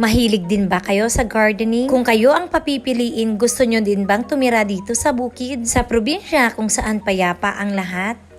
Mahilig din ba kayo sa gardening? Kung kayo ang papipiliin, gusto nyo din bang tumira dito sa bukid? Sa probinsya kung saan payapa ang lahat?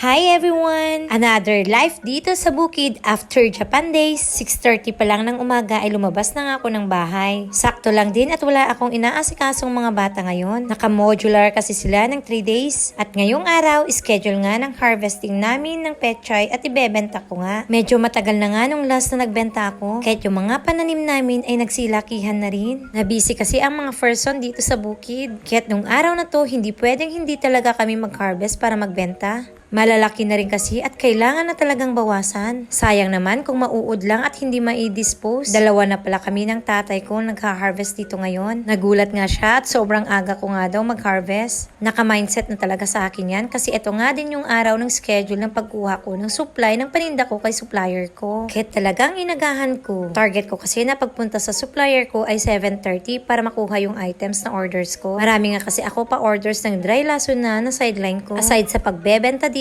Hi everyone! Another life dito sa bukid after Japan Days. 6.30 pa lang ng umaga ay lumabas na nga ako ng bahay. Sakto lang din at wala akong inaasikasong mga bata ngayon. Naka-modular kasi sila ng 3 days. At ngayong araw, schedule nga ng harvesting namin ng pechay at ibebenta ko nga. Medyo matagal na nga nung last na nagbenta ako. Kahit yung mga pananim namin ay nagsilakihan na rin. Nabisi kasi ang mga person dito sa bukid. Kaya't nung araw na to, hindi pwedeng hindi talaga kami mag-harvest para magbenta. Malalaki na rin kasi at kailangan na talagang bawasan. Sayang naman kung mauud lang at hindi mai-dispose. Dalawa na pala kami ng tatay ko nagha-harvest dito ngayon. Nagulat nga siya at sobrang aga ko nga daw mag-harvest. Naka-mindset na talaga sa akin yan kasi ito nga din yung araw ng schedule ng pagkuha ko ng supply ng paninda ko kay supplier ko. Kaya talagang inagahan ko. Target ko kasi na pagpunta sa supplier ko ay 7.30 para makuha yung items na orders ko. Marami nga kasi ako pa orders ng dry laso na na sideline ko. Aside sa pagbebenta dito,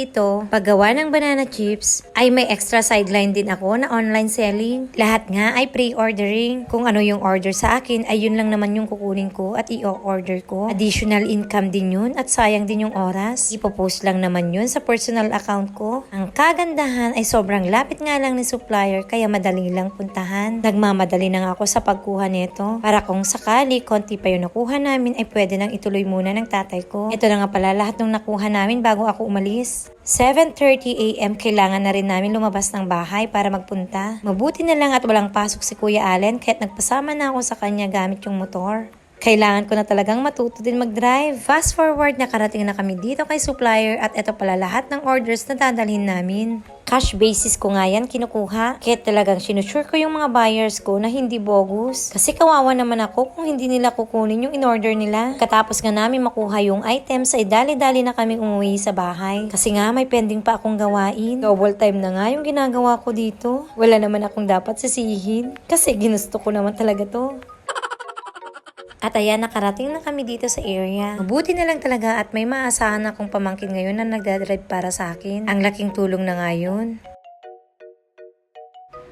paggawa ng banana chips, ay may extra sideline din ako na online selling. Lahat nga ay pre-ordering. Kung ano yung order sa akin, ay yun lang naman yung kukunin ko at i-order ko. Additional income din yun at sayang din yung oras. Ipopost lang naman yun sa personal account ko. Ang kagandahan ay sobrang lapit nga lang ni supplier kaya madali lang puntahan. Nagmamadali na nga ako sa pagkuha nito para kung sakali konti pa yung nakuha namin ay pwede nang ituloy muna ng tatay ko. Ito na nga pala lahat ng nakuha namin bago ako umalis. 7.30 a.m. kailangan na rin namin lumabas ng bahay para magpunta. Mabuti na lang at walang pasok si Kuya Allen kahit nagpasama na ako sa kanya gamit yung motor. Kailangan ko na talagang matuto din mag-drive. Fast forward, nakarating na kami dito kay supplier at ito pala lahat ng orders na dadalhin namin. Cash basis ko nga yan kinukuha. Kaya talagang sinusure ko yung mga buyers ko na hindi bogus. Kasi kawawa naman ako kung hindi nila kukunin yung in-order nila. Katapos nga namin makuha yung items ay dali-dali na kami umuwi sa bahay. Kasi nga may pending pa akong gawain. Double time na nga yung ginagawa ko dito. Wala naman akong dapat sisihin. Kasi ginusto ko naman talaga to. At ayan, nakarating na kami dito sa area. Mabuti na lang talaga at may maasahan akong pamangkin ngayon na nagdadrive para sa akin. Ang laking tulong na nga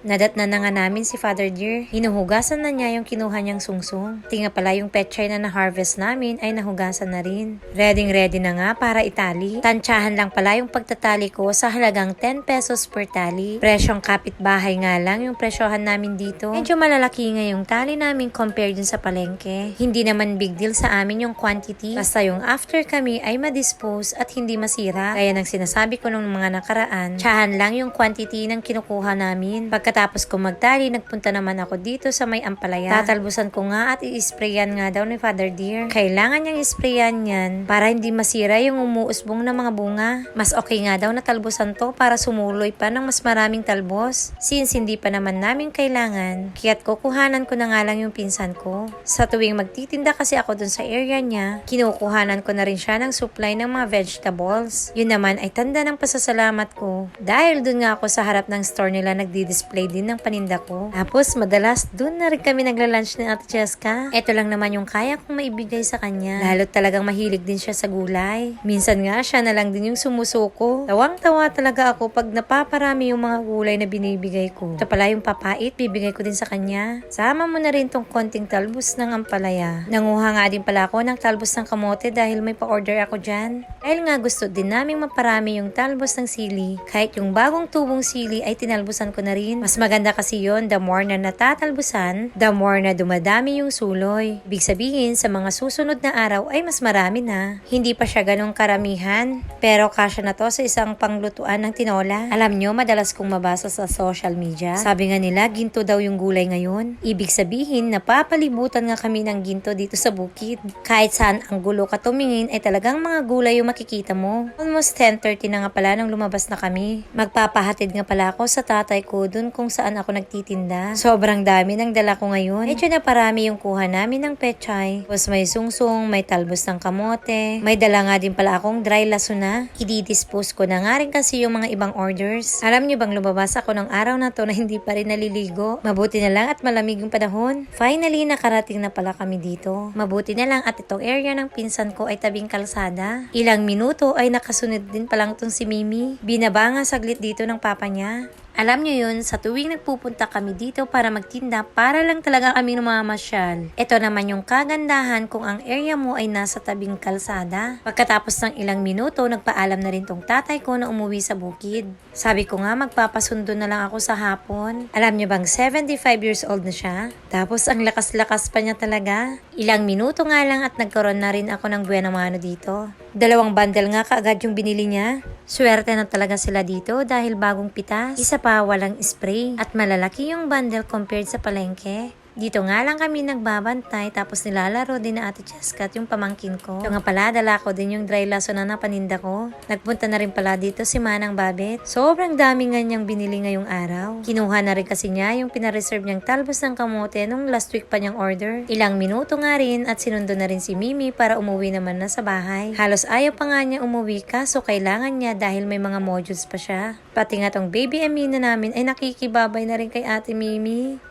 yun. Nadat na nga namin si Father Dear. Hinuhugasan na niya yung kinuha niyang sungsung. Tinga pala yung petchay na na-harvest namin ay nahugasan na rin. Ready ready na nga para itali. Tansyahan lang pala yung pagtatali ko sa halagang 10 pesos per tali. Presyong kapitbahay nga lang yung presyohan namin dito. Medyo malalaki nga yung tali namin compared dun sa palengke. Hindi naman big deal sa amin yung quantity. Basta yung after kami ay ma-dispose at hindi masira. Kaya nang sinasabi ko nung mga nakaraan, tsahan lang yung quantity ng kinukuha namin. Pagkatapos ko magtali, nagpunta naman ako dito sa may ampalaya. Tatalbusan ko nga at i-sprayan nga daw ni Father Dear. Kailangan niyang isprayan yan para hindi masira yung umuusbong na mga bunga. Mas okay nga daw na talbusan to para sumuloy pa ng mas maraming talbos. Since hindi pa naman namin kailangan, kaya't kukuhanan ko na nga lang yung pinsan ko. Sa tuwing magtitinda kasi ako dun sa area niya, kinukuhanan ko na rin siya ng supply ng mga vegetables. Yun naman ay tanda ng pasasalamat ko. Dahil dun nga ako sa harap ng store nila nagdi-display din ng paninda ko. Tapos madalas dun na rin kami nagla-lunch ni Ate Cheska. Ito lang naman yung kaya kong maibigay sa kanya. Lalo talagang mahilig din siya sa gulay. Minsan nga siya na lang din yung sumusuko. Tawang-tawa talaga ako pag napaparami yung mga gulay na binibigay ko. Ito pala yung papait, bibigay ko din sa kanya. Sama mo na rin tong konting talbos ng ampalaya. Nanguha nga din pala ako ng talbos ng kamote dahil may pa-order ako dyan. Dahil nga gusto din namin maparami yung talbos ng sili. Kahit yung bagong tubong sili ay tinalbusan ko na rin. Mas maganda kasi yon the more na natatalbusan, the more na dumadami yung suloy. Ibig sabihin, sa mga susunod na araw ay mas marami na. Hindi pa siya ganong karamihan, pero kasya na to sa isang panglutuan ng tinola. Alam nyo, madalas kong mabasa sa social media. Sabi nga nila, ginto daw yung gulay ngayon. Ibig sabihin, napapalibutan nga kami ng ginto dito sa bukid. Kahit saan ang gulo ka tumingin ay talagang mga gulay yung makikita mo. Almost 10.30 na nga pala nang lumabas na kami. Magpapahatid nga pala ako sa tatay ko dun kung saan ako nagtitinda. Sobrang dami ng dala ko ngayon. Medyo na parami yung kuha namin ng pechay. Tapos may sungsung, may talbos ng kamote. May dala nga din pala akong dry laso na. I-dispose ko na nga rin kasi yung mga ibang orders. Alam niyo bang lumabas ako ng araw na to na hindi pa rin naliligo? Mabuti na lang at malamig yung panahon. Finally, nakarating na pala kami dito. Mabuti na lang at itong area ng pinsan ko ay tabing kalsada. Ilang minuto ay nakasunod din palang tong si Mimi. Binaba nga saglit dito ng papa niya. Alam nyo yun, sa tuwing nagpupunta kami dito para magtinda, para lang talaga kami namamasyal. Ito naman yung kagandahan kung ang area mo ay nasa tabing kalsada. Pagkatapos ng ilang minuto, nagpaalam na rin tong tatay ko na umuwi sa bukid. Sabi ko nga magpapasundo na lang ako sa hapon. Alam nyo bang 75 years old na siya? Tapos ang lakas-lakas pa niya talaga. Ilang minuto nga lang at nagkaroon na rin ako ng buena mano dito. Dalawang bundle nga kaagad yung binili niya. Swerte na talaga sila dito dahil bagong pitas. Isa pa walang spray at malalaki yung bundle compared sa palengke. Dito nga lang kami nagbabantay tapos nilalaro din na Ate Cheska at yung pamangkin ko. Ito nga pala, dala ko din yung dry laso na napaninda ko. Nagpunta na rin pala dito si Manang Babet. Sobrang dami nga niyang binili ngayong araw. Kinuha na rin kasi niya yung pinareserve niyang talbos ng kamote nung last week pa niyang order. Ilang minuto nga rin at sinundo na rin si Mimi para umuwi naman na sa bahay. Halos ayaw pa nga niya umuwi kaso kailangan niya dahil may mga modules pa siya. Pati nga tong baby Amina namin ay nakikibabay na rin kay Ate Mimi.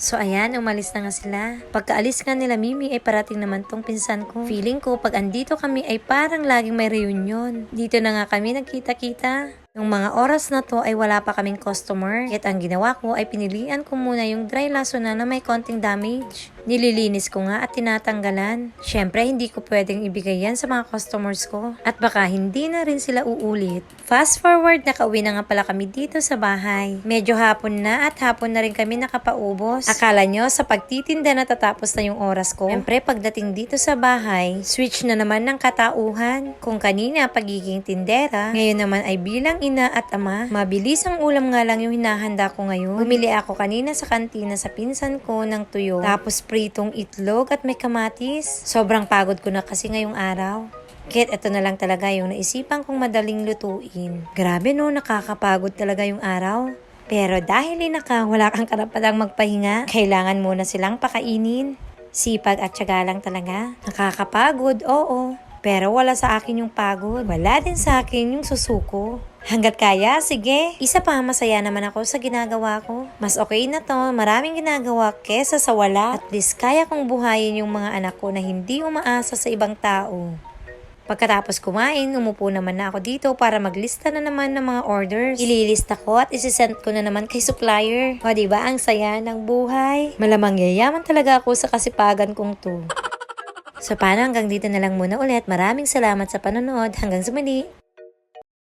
So ayan, umalis na nga sila. Pagkaalis nga nila Mimi ay parating naman tong pinsan ko. Feeling ko pag andito kami ay parang laging may reunion. Dito na nga kami nagkita-kita. Nung mga oras na to ay wala pa kaming customer. Yet ang ginawa ko ay pinilian ko muna yung dry laso na na may konting damage. Nililinis ko nga at tinatanggalan. Siyempre, hindi ko pwedeng ibigay yan sa mga customers ko. At baka hindi na rin sila uulit. Fast forward, nakauwi na nga pala kami dito sa bahay. Medyo hapon na at hapon na rin kami nakapaubos. Akala nyo sa pagtitinda natatapos na yung oras ko. Siyempre, pagdating dito sa bahay, switch na naman ng katauhan. Kung kanina pagiging tindera, ngayon naman ay bilang ina at ama. Mabilis ang ulam nga lang yung hinahanda ko ngayon. Bumili ako kanina sa kantina sa pinsan ko ng tuyo. Tapos pritong itlog at may kamatis. Sobrang pagod ko na kasi ngayong araw. Kit, ito na lang talaga yung naisipan kong madaling lutuin. Grabe no, nakakapagod talaga yung araw. Pero dahil inaka, wala kang karapatang magpahinga, kailangan muna silang pakainin. Sipag at tiyaga lang talaga. Nakakapagod, oo. Pero wala sa akin yung pagod. Wala din sa akin yung susuko. Hanggat kaya, sige. Isa pa, masaya naman ako sa ginagawa ko. Mas okay na to, maraming ginagawa kesa sa wala. At least kaya kong buhayin yung mga anak ko na hindi umaasa sa ibang tao. Pagkatapos kumain, umupo naman na ako dito para maglista na naman ng mga orders. Ililista ko at isisend ko na naman kay supplier. O diba, ang saya ng buhay. Malamang yayaman talaga ako sa kasipagan kong to. So paano hanggang dito na lang muna ulit. Maraming salamat sa panonood. Hanggang sa muli.